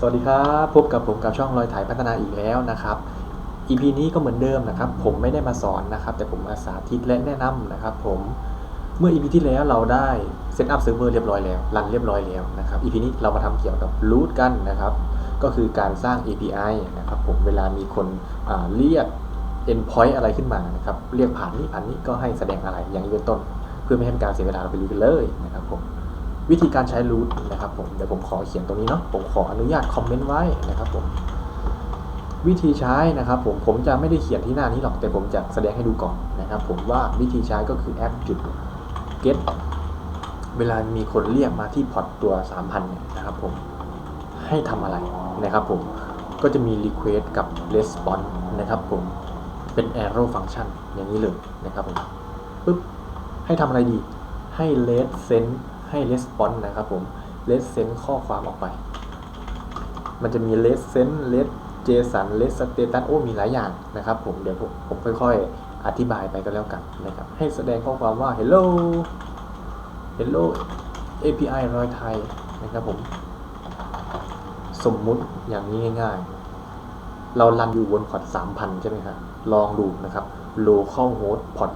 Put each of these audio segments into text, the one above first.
สวัสดีครับพบกับผมกับช่องรอยถ่ายพัฒนาอีกแล้วนะครับ EP นี้ก็เหมือนเดิมนะครับ ผมไม่ได้มาสอนนะครับ แต่ผมมาสาธิตและแนะนำนะครับ ผมเมื่อ EP ที่แล้วเราได้เซตอัพเซิร์ฟเวอร์เรียบร้อยแล้วรันเรียบร้อยแล้วนะครับ EP นี้เรามาทำเกี่ยวกับ root กันนะครับ ก็คือการสร้าง API นะครับ ผมเวลามีคนเรียก endpoint อะไรขึ้นมานะครับ เรียกผ่านนี้ผ่านนี้ก็ให้แสดงอะไรอย่างนี้เป็นต้น เพื่อไม่ให้เป็นการเสียเวลาเราไปดูกันเลยนะครับผม วิธีการใช้ root นะครับผมเดี๋ยวผมขอเขียนตรงนี้เนาะผมขออนุญาตคอมเมนต์ไว้นะครับผมวิธีใช้นะครับผมผมจะไม่ได้เขียนที่หน้านี้หรอกแต่ผมจะแสดงให้ดูก่อนนะครับ ผมว่าวิธีใช้ก็คือแอปจุด get เวลามีคนเรียกมาที่พอร์ตตัว 3,000เนี่ยนะครับผมให้ทำอะไรนะครับผมก็จะมี request กับ response นะครับผมเป็น arrow function อย่างนี้เลยนะครับผมปึ๊บให้ทำอะไรดีให้ let send ให้ response นะครับผม let send ข้อความออกไป มันจะมี let send let json let status โอ้มีหลายอย่างนะครับผม เดี๋ยวผมผมค่อย ๆ อธิบายไปก็แล้วกันนะครับ ให้แสดงข้อความว่า hello hello API รอยไทยนะครับผม สมมุติอย่างนี้ง่ายๆ เรารันอยู่บนพอร์ต3,000 ใช่ไหมครับลองดูนะครับ local host พอร์ต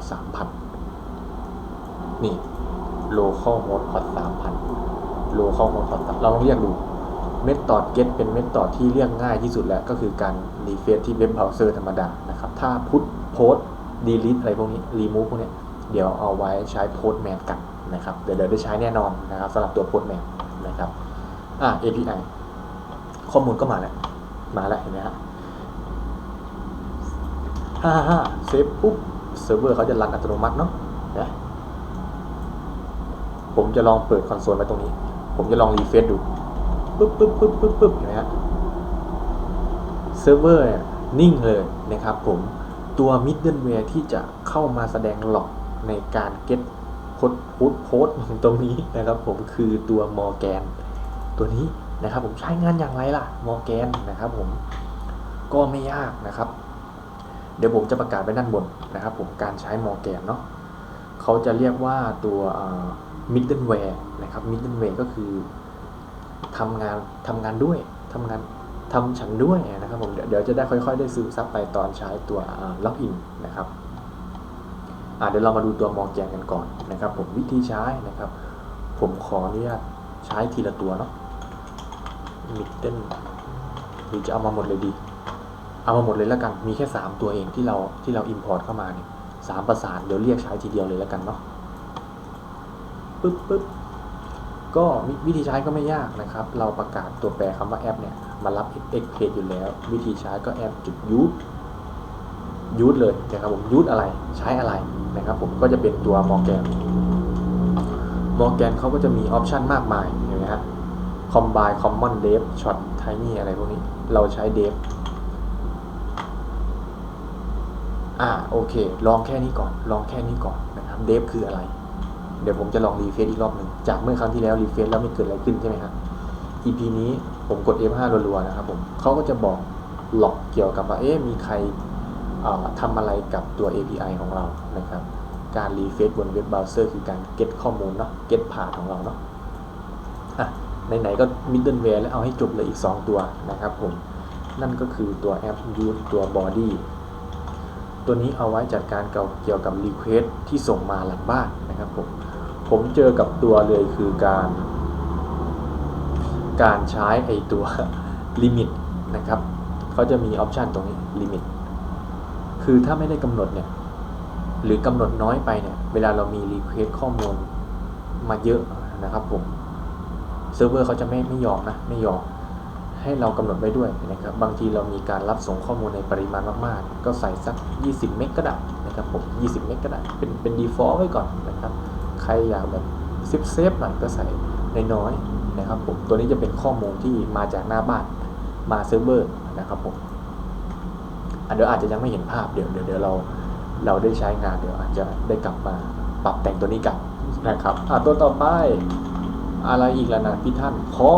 3,000 นี่ local host พอร์ต3,000 local host พอร์ตเราลองเรียกดูเมธอด get เป็นเมธอดที่เรียกง่ายที่สุดแล้วก็คือการ refresh ที่เว็บเบราว์เซอร์ธรรมดานะครับ ถ้า put post delete อะไรพวกนี้ remove พวกนี้เดี๋ยวเอาไว้ใช้ postman กันนะครับ เดี๋ยวเดี๋ยวได้ใช้แน่นอนนะครับสำหรับตัว postman นะครับอ่า API ข้อมูลก็มาแล้ว มาแล้วเห็นไหมฮะห้าห้าเซฟปุ๊บเซิร์ฟเวอร์เขาจะรันอัตโนมัติเนาะนะ ผมจะลองเปิดคอนโซลไว้ตรงนี้ ผมจะลองรีเฟรชดูปึ๊บปึ๊บปึ๊บปึ๊บปึ๊บเห็นไหมฮะเซิร์ฟเวอร์นิ่งเลยนะครับผมตัวมิดเดิลเวร์ที่จะเข้ามาแสดงหลอกในการเก็ตโพสโพสโพสตรงนี้นะครับผมคือตัวมอร์แกนตัวนี้นะครับผมใช้งานอย่างไรล่ะมอร์แกนนะครับผมก็ไม่ยากนะครับ เดี๋ยวผมจะประกาศไว้ด้านบนนะครับผมการใช้มอร์แกนเนาะเขาจะเรียกว่าตัว มิดเดิลแวร์นะครับมิดเดิลแวร์ก็คือทำงานทำงานด้วยทำงานทำฉันด้วยนะครับผมเดี๋ยวจะได้ค่อย ๆ ได้ซึมซับไปตอนใช้ตัวล็อกอินนะครับเดี๋ยวเรามาดูตัวมอร์แกนกันก่อนนะครับ ผมวิธีใช้นะครับ ผมขออนุญาตใช้ทีละตัวเนาะมิดเดิลหรือจะเอามาหมดเลยดี เอามาหมดเลยแล้วกันมีแค่ 3 ตัวเองที่เราที่เราอินพอร์ตเข้ามาเนี่ยสามประสานเดี๋ยวเรียกใช้ทีเดียวเลยแล้วกันเนาะ ปึ๊บปึ๊บก็วิธีใช้ก็ไม่ยากนะครับ เราประกาศตัวแปรคำว่าแอปเนี่ยมารับ x p a g e อยู่แล้ว วิธีใช้ก็แอปจุดยูทยูทเลยนะครับผมยูทอะไรใช้อะไรนะครับ ผมก็จะเป็นตัวมอร์แกนมอร์แกนเขาก็จะมีออปชันมากมายเห็นไหมฮะ combine common dev short tiny อะไรพวกนี้ เราใช้ dev อ่าโอเค ลองแค่นี้ก่อน ลองแค่นี้ก่อนนะครับ dev คืออะไร เดี๋ยวผมจะลองรีเฟซอีกรอบหนึ่งจากเมื่อครั้งที่แล้วรีเฟซแล้วไม่เกิดอะไรขึ้นใช่ไหมครับ EP นี้ผมกด F5 รัวๆนะครับผมเขาก็จะบอกหลอกเกี่ยวกับว่าเอ๊ะมีใครทำอะไรกับตัว API ของเรานะครับ การรีเฟซบนเว็บเบราว์เซอร์คือการ get ข้อมูลเนาะ get ผ่านของเราเนาะอะไหนๆก็ middleware แล้วเอาให้จบเลยอีก 2 ตัวนะครับผมนั่นก็คือตัว app use ตัว body ตัวนี้เอาไว้จัดการเกี่ยวกับ request ที่ส่งมาหลังบ้านนะครับผม ผมเจอกับตัวเลยคือการ การใช้ไอตัว limit นะครับเขาจะมีออปชันตรงนี้ limit คือถ้าไม่ได้กำหนดเนี่ยหรือกำหนดน้อยไปเนี่ย เวลาเรามี request ข้อมูลมาเยอะนะครับผมเซิร์ฟเวอร์เขาจะไม่ไม่ยอมนะ ไม่ยอม ให้เรากำหนดไว้ด้วยนะครับ บางทีเรามีการรับส่งข้อมูลในปริมาณมาก ๆ ก็ใส่สัก 20 เมกก็ได้นะครับผม 20 เมกก็ได้เป็นเป็น default ไว้ก่อนนะครับ ใครอยากแบบเซฟเซฟหน่อยก็ใส่น้อยๆนะครับผมตัวนี้จะเป็นข้อมูลที่มาจากหน้าบ้านมาเซิร์ฟเวอร์นะครับผมอันเดี๋ยวอาจจะยังไม่เห็นภาพเดี๋ยวเดี๋ยวเดี๋ยวเราเราได้ใช้งานเดี๋ยวอาจจะได้กลับมาปรับแต่งตัวนี้กันนะครับอะตัวต่อไปอะไรอีกแล้วนะพี่ท่านคอ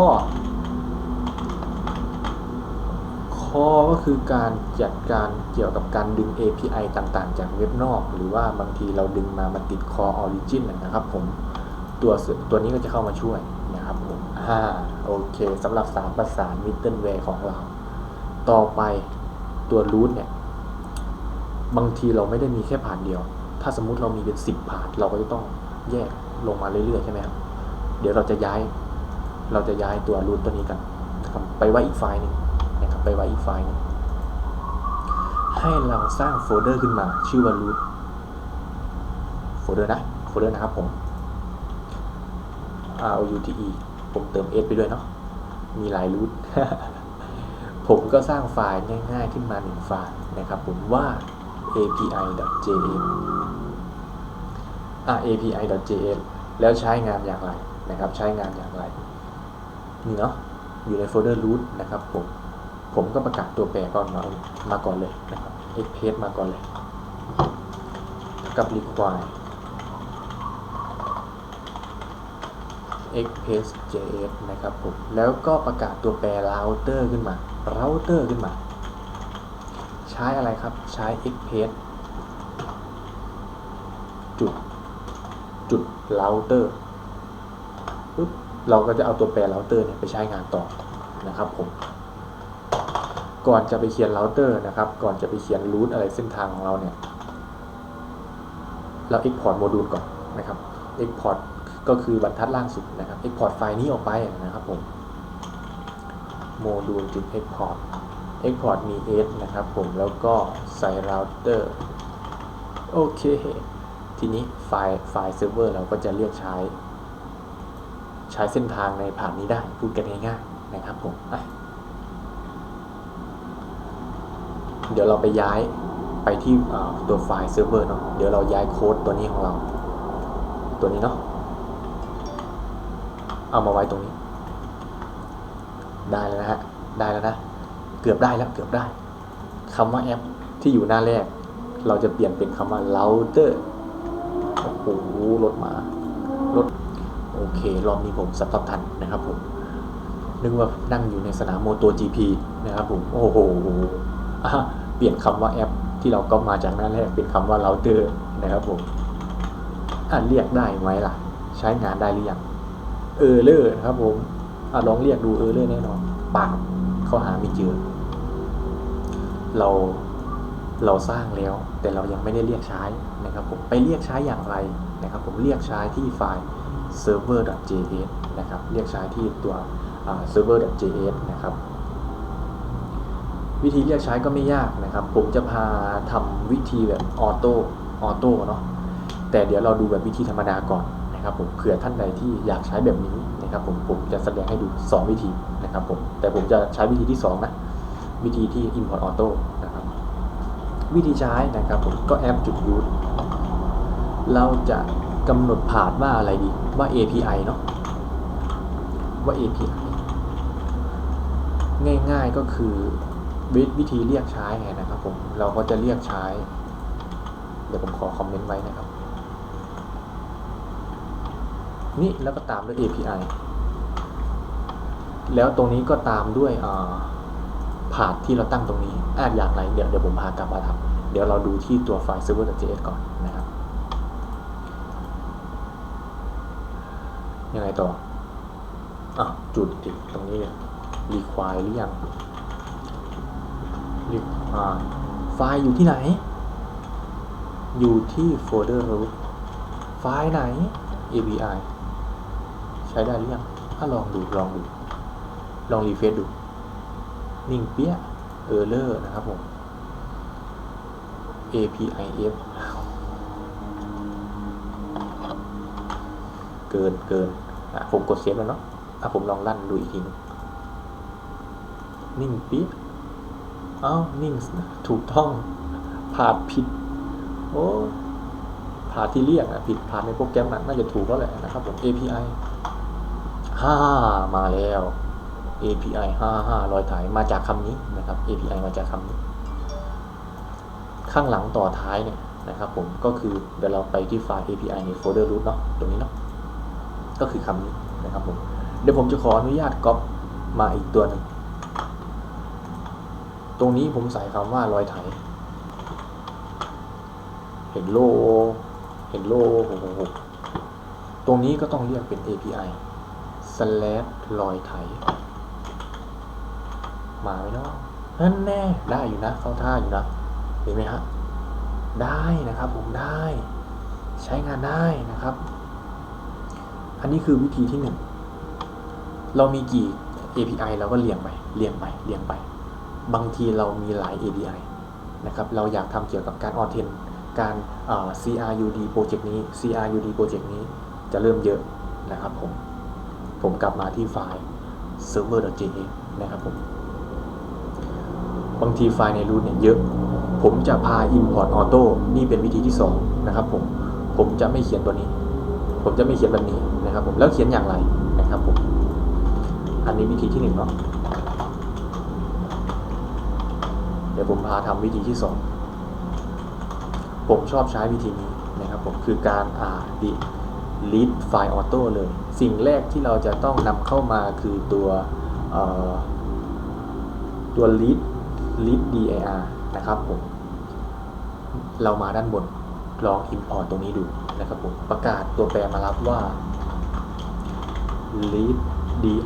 คอก็คือการจัดการเกี่ยวกับการดึง API ต่างๆ จากเว็บนอก หรือว่าบางทีเราดึงมามาติด Core Origin นะครับผมตัวตัวนี้ก็จะเข้ามาช่วยนะครับผมอ่าโอเคสำหรับสามประสานมิดเดิลแวร์ของเรา ต่อไปตัวรูทเนี่ย บางทีเราไม่ได้มีแค่ผ่านเดียว ถ้าสมมุติเรามีเป็นสิบผ่าน เราก็จะต้องแยกลงมาเรื่อยๆ ใช่ไหมครับเดี๋ยวเราจะย้าย เราจะย้ายตัวรูทตัวนี้กันนะครับไปไว้อีกไฟล์หนึง ไปไว้อีกไฟล์นึงให้เราสร้างโฟลเดอร์ขึ้นมา ชื่อว่า root โฟลเดอร์นะโฟลเดอร์นะครับผม R O U T E ผมเติม S ไปด้วยเนาะมีหลาย root ผมก็สร้างไฟล์ง่ายๆขึ้นมาหนึ่งไฟล์นะครับผมว่า api.js อ่า api.js แล้วใช้งานอย่างไรนะครับ ใช้งานอย่างไรนี่เนาะอยู่ในโฟลเดอร์ root นะครับผม ผมก็ประกาศตัวแปรก่อนมามาก่อนเลยนะครับ x p a g e มาก่อนเลย กับ require express js นะครับผม แล้วก็ประกาศตัวแปร router ขึ้นมา router ขึ้นมา ใช้อะไรครับ ใช้ express จุด จุด router ปึ๊บเราก็จะเอาตัวแปร router เนี่ยไปใช้งานต่อนะครับผม ก่อนจะไปเขียน router นะครับ ก่อนจะไปเขียน root อะไรเส้นทางของเราเนี่ย เรา export โมดูลก่อนนะครับ export ก็คือบรรทัดล่างสุดนะครับ export ไฟล์นี้ออกไปนะครับผมโมดูลจุด export export มี s นะครับผม แล้วก็ใส่ router โอเค ทีนี้ไฟล์ไฟล์เซิร์ฟเวอร์เราก็จะเรียกใช้ ใช้เส้นทางในผ่านนี้ได้ พูดกันง่ายๆนะครับผมอะ เดี๋ยวเราไปย้ายไปที่ตัวไฟล์เซิร์ฟเวอร์เนาะ เดี๋ยวเราย้ายโค้ดตัวนี้ของเรา ตัวนี้เนาะ เอามาไว้ตรงนี้ ได้แล้วนะฮะ ได้แล้วนะ เกือบได้แล้วเกือบได้ คำว่าแอปที่อยู่หน้าแรก เราจะเปลี่ยนเป็นคำว่า router โอ้โหรถมารถโอเค รอบนี้ผมสต็อปทันนะครับผม นึกว่านั่งอยู่ในสนามโมโต GP นะครับผม โอ้โห เปลี่ยนคำว่าแอป ที่เราก็มาจากหน้าแรกเป็นคำว่า router นะครับผมอะเรียกได้ไหมล่ะ ใช้งานได้หรือยังเออเลอร์นะครับผมอลองเรียกดูเออเลอร์แน่นอนปากเขาหาไม่เจอ เราเราสร้างแล้ว แต่เรายังไม่ได้เรียกใช้นะครับผมไปเรียกใช้อย่างไรนะครับ ผมเรียกใช้ที่ไฟล์ server.js นะครับ เรียกใช้ที่ตัวอ่า server.js นะครับ วิธีเรียกใช้ก็ไม่ยากนะครับ ผมจะพาทำวิธีแบบออโต้ออโต้เนาะแต่เดี๋ยวเราดูแบบวิธีธรรมดาก่อนนะครับผมเผื่อท่านใดที่อยากใช้แบบนี้นะครับผมผมจะแสดงให้ดู 2 วิธีนะครับผมแต่ผมจะใช้วิธีที่ 2 นะ วิธีที่ import auto นะครับวิธีใช้นะครับผมก็แอปจุด use เราจะกำหนดผ่านว่าอะไรดีว่า API เนาะว่า API ง่ายๆก็คือ วิวิธีเรียกใช้ไงนะครับผมเราก็จะเรียกใช้ เดี๋ยวผมขอคอมเมนต์ไว้นะครับ นี่แล้วก็ตามด้วย API แล้วตรงนี้ก็ตามด้วยผาดที่เราตั้งตรงนี้อาจอย่างไรเดี๋ยวเดี๋ยวผมพากลับมาทำเดี๋ยวเราดูที่ตัวไฟล์ server.js ก่อนนะครับยังไงต่ออะจุดติดตรงนี้เลย require หรือยัง ไฟล์อยู่ที่ไหน อยู่ที่โฟลเดอร์ root ไฟล์ไหน API ใช้ได้หรือยังถ้าลองดู ลองดู ลองรีเฟซดู นิ่งเปี้ยเออเลอร์นะครับผม APIF เกินเกินอะผมกดเซฟแล้วเนาะอะผมลองลั่นดูอีกทีนึงนิ่งเปี้ย อ้าวนิ่งถูกต้องผ่านผิด โอ้ผ่านที่เรียกอะผิดผ่านในโปรแกรมน่ะน่าจะถูกแล้วแหละนะครับผม API ห้ามาแล้ว API 55รอยถ่ายมาจากคำนี้นะครับ API มาจากคำนี้ ข้างหลังต่อท้ายเนี่ยนะครับผมก็คือเดี๋ยวเราไปที่ไฟล์ API ในโฟลเดอร์ root เนาะตรงนี้เนาะก็คือคำนี้นะครับผมเดี๋ยวผมจะขออนุญาตก๊อปมาอีกตัวหนึ่ง ตรงนี้ผมใส่คำว่ารอยไถ เห็นโลเห็นโลโหตรงนี้ก็ต้องเรียกเป็น API ใส่ slash รอยไถ มาไหมเนาะนั่นแน่ได้อยู่นะเข้าท่าอยู่นะเห็นไหมฮะได้นะครับผมได้ ใช้งานได้นะครับ อันนี้คือวิธีที่หนึ่งเรามีกี่ API เราก็เรียงไปเรียงไปเรียงไป บางทีเรามีหลาย API นะครับเราอยากทำเกี่ยวกับการออเทนการ CRUD โปรเจกต์นี้ CRUD โปรเจกต์นี้จะเริ่มเยอะนะครับผม ผมกลับมาที่ไฟล์ server.js นะครับผม บางทีไฟล์ในรูทเนี่ยเยอะ ผมจะพา import auto นี่เป็นวิธีที่ 2 นะครับผม ผมจะไม่เขียนตัวนี้ ผมจะไม่เขียนแบบนี้นะครับผม แล้วเขียนอย่างไรนะครับผม อันนี้วิธีที่หนึ่งเนาะ เดี๋ยวผมพาทำวิธีที่ 2 ผมชอบใช้วิธีนี้นะครับผมคือการอ่า delete file auto เลย สิ่งแรกที่เราจะต้องนำเข้ามาคือตัวตัว lead lead dir นะครับผม เรามาด้านบนลอง import ตรงนี้ดูนะครับผม ประกาศตัวแปรมารับว่า lead dir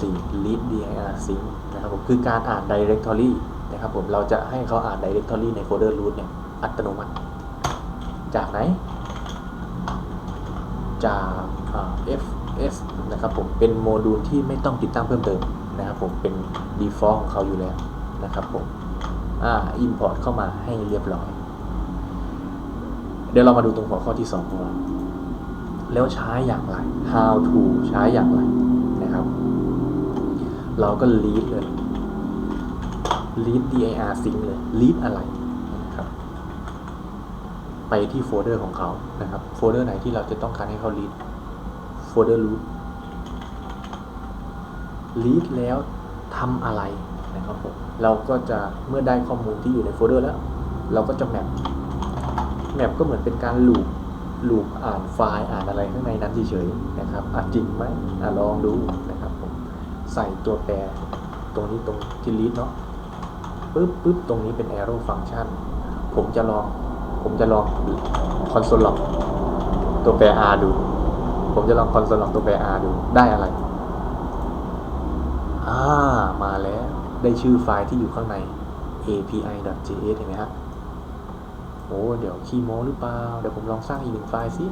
sync lead dir sync นะครับผมคือการอ่าน directory นะครับผมเราจะให้เขาอ่าน directory ในโฟลเดอร์ root เนี่ยอัตโนมัติ จากไหน จาก fs นะครับผมเป็นโมดูลที่ไม่ต้องติดตั้งเพิ่มเติมนะครับผมเป็น default ของเขาอยู่แล้วนะครับผมอ่า import เข้ามาให้เรียบร้อย เดี๋ยวเรามาดูตรงหัวข้อที่2ของเราแล้วใช้อย่างไร how to ใช้อย่างไร เราก็ lead เลย lead dir sync เลย lead อะไรนะครับ ไปที่โฟลเดอร์ของเขานะครับ โฟลเดอร์ไหนที่เราจะต้องการให้เขา lead โฟลเดอร์ root lead แล้วทำอะไรนะครับผม เราก็จะเมื่อได้ข้อมูลที่อยู่ในโฟลเดอร์แล้ว เราก็จะแมป แมปก็เหมือนเป็นการลูปลูปอ่านไฟล์อ่านอะไรข้างในนั้นเฉยๆนะครับอะจริงไหมอะลองดูนะครับ ใส่ตัวแปรตรงนี้ตรงที่ลีดเนาะปึ๊บปึ๊บตรงนี้เป็น arrow function ผมจะลอง ผมจะลอง console log ตัวแปร r ดู ผมจะลอง console log ตัวแปร r ดู ได้อะไร อ่า มาแล้ว ได้ชื่อไฟล์ที่อยู่ข้างใน api.js เห็นไหมฮะโอ้เดี๋ยวคีโมหรือเปล่า เดี๋ยวผมลองสร้างอีกหนึ่งไฟล์สิ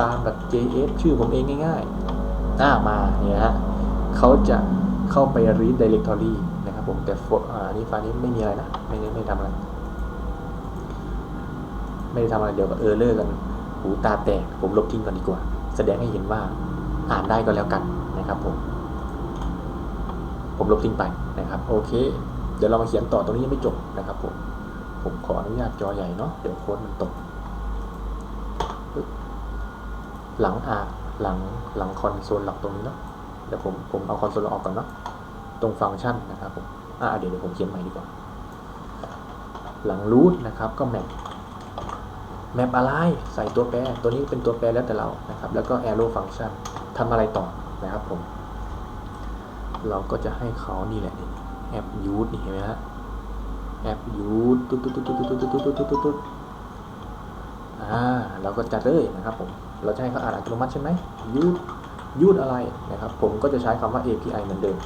ตามแบบ js ชื่อผมเองง่ายๆ อ่ามาเนี่ยฮะเขาจะเข้าไป read directory นะครับผมแต่โฟอ่านี่ไฟล์นี้ไม่มีอะไรนะ ไม่ได้ไม่ทำอะไร ไม่ได้ทำอะไรเดี๋ยวกับเออร์เลอร์กันหูตาแตกผมลบทิ้งก่อนดีกว่า แสดงให้เห็นว่าอ่านได้ก็แล้วกันนะครับผม ผมลบทิ้งไปนะครับ โอเค เดี๋ยวเรามาเขียนต่อตรงนี้ยังไม่จบนะครับผม ผมขออนุญาตจอใหญ่เนาะเดี๋ยวโค้ดมันตกหลังอ่า หลังหลังคอนโซลหลักตรงนี้เนาะเดี๋ยวผมผมเอาคอนโซลออกก่อนเนาะตรงฟังก์ชันนะครับผมอ่าเดี๋ยวเดี๋ยวผมเขียนใหม่ดีกว่า หลังรูทนะครับก็แมปแมปอะไรใส่ตัวแปรตัวนี้เป็นตัวแปรแล้วแต่เรานะครับ แล้วก็ arrow function ทำอะไรต่อนะครับผม เราก็จะให้เขานี่แหละนี่ app use นี่เห็นไหมฮะแอปยูดตุ๊ดตุ๊ดตุ๊ดตุ๊ดตุ๊ดตุ๊ดตุ๊ดตุ๊ดตุ๊ดตุ๊ด อ่าเราก็จัดเลยนะครับผม เราจะให้เขาอ่านอัตโนมัติใช่ไหมยูดยูดอะไรนะครับ ผมก็จะใช้คำว่า API เหมือนเดิม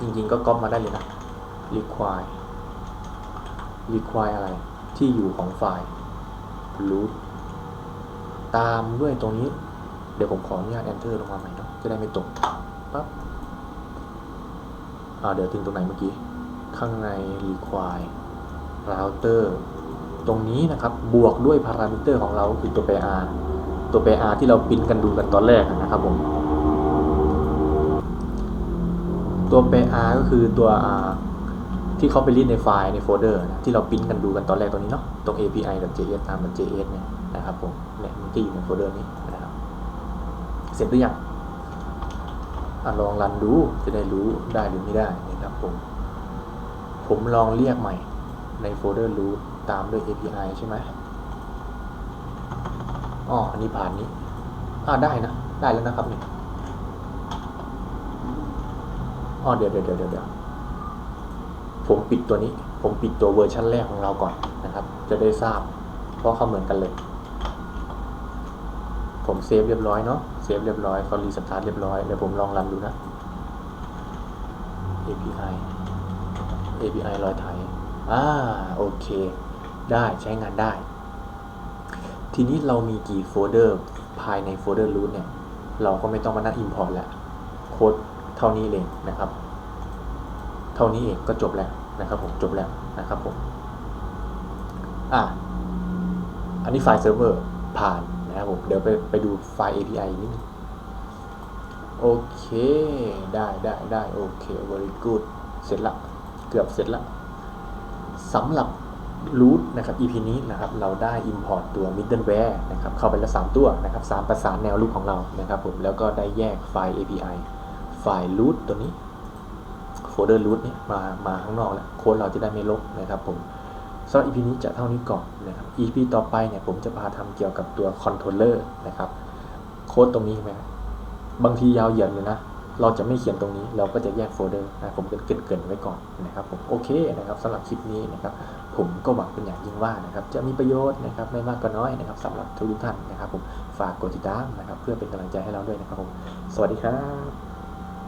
จริงๆก็ก๊อปมาได้เลยนะ require require อะไรที่อยู่ของไฟล์ root ตามด้วยตรงนี้ เดี๋ยวผมขออนุญาต enter ลงมาใหม่เนาะจะได้ไม่ตกปั๊บอ่าเดี๋ยวถึงตรงไหนเมื่อกี้ ข้างใน require router ตรงนี้นะครับบวกด้วย parameter ของเราคือตัวแปร r ตัวแปร r ที่เราปินกันดูกันตอนแรกนะครับผมตัวแปร r ก็คือตัว r ที่เขาไปรีดในไฟล์ในโฟลเดอร์ที่เราปินกันดูกันตอนแรกตัวนี้เนาะตรง API กับ JS ตามมัน js เนี่ยนะครับผมเนี่ยมันที่อยู่ในโฟลเดอร์นี้นะครับเสร็จหรือยังอลองรันดูจะได้รู้ได้หรือไม่ได้นะครับผมผมลองเรียกใหม่ในโฟลเดอร์ root ตามด้วย API ใช่ไหมอ๋ออันนี้ผ่านนี้อ่าได้นะ ได้แล้วนะครับนี่อ๋อเดี๋ยวเดี๋ยวเดี๋ยวเดี๋ยวผมปิดตัวนี้ ผมปิดตัวเวอร์ชันแรกของเราก่อนนะครับ จะได้ทราบ เพราะเขาเหมือนกันเลย ผมเซฟเรียบร้อยเนาะ เซฟเรียบร้อยเขารีสตาร์ทเรียบร้อย เดี๋ยวผมลองรันดูนะ API API รอยไถอ่า โอเค ได้ใช้งานได้ ทีนี้เรามีกี่โฟลเดอร์ภายในโฟลเดอร์ root เนี่ย เราก็ไม่ต้องมานั่ง import แล้วโค้ดเท่านี้เองนะครับ เท่านี้เองก็จบแล้วนะครับผมจบแล้วนะครับผมอะอันนี้ไฟล์เซิร์ฟเวอร์ผ่านนะครับผมเดี๋ยวไปไปดูไฟล์ API นิดนึงโอเค ได้ได้ได้โอเค very good เสร็จละ เกือบเสร็จละสำหรับ root นะครับ EP นี้นะครับเราได้ import ตัว middleware นะครับเข้าไปแล้ว 3 ตัวนะครับสามประสานแนวรูปของเรานะครับผมแล้วก็ได้แยกไฟล์ API ไฟล์ root ตัวนี้โฟลเดอร์ root เนี่ยมามาข้างนอกแล้วโค้ดเราจะได้ไม่ลบนะครับผมสำหรับ EP นี้จะเท่านี้ก่อนนะครับ EP ต่อไปเนี่ยผมจะพาทำเกี่ยวกับตัว controller นะครับโค้ดตรงนี้ใช่ไหมครับบางทียาวเหยียดเลยนะเราจะไม่เขียนตรงนี้เราก็จะแยกโฟลเดอร์นะผมเกินเกินไว้ก่อนนะครับผมโอเคนะครับสำหรับคลิปนี้นะครับ ผมก็หวังเป็นอย่างยิ่งว่านะครับจะมีประโยชน์นะครับไม่มากก็น้อยนะครับสำหรับทุกท่านนะครับผมฝากกดติดตามนะครับเพื่อเป็นกำลังใจให้เราด้วยนะครับผมสวัสดีครับ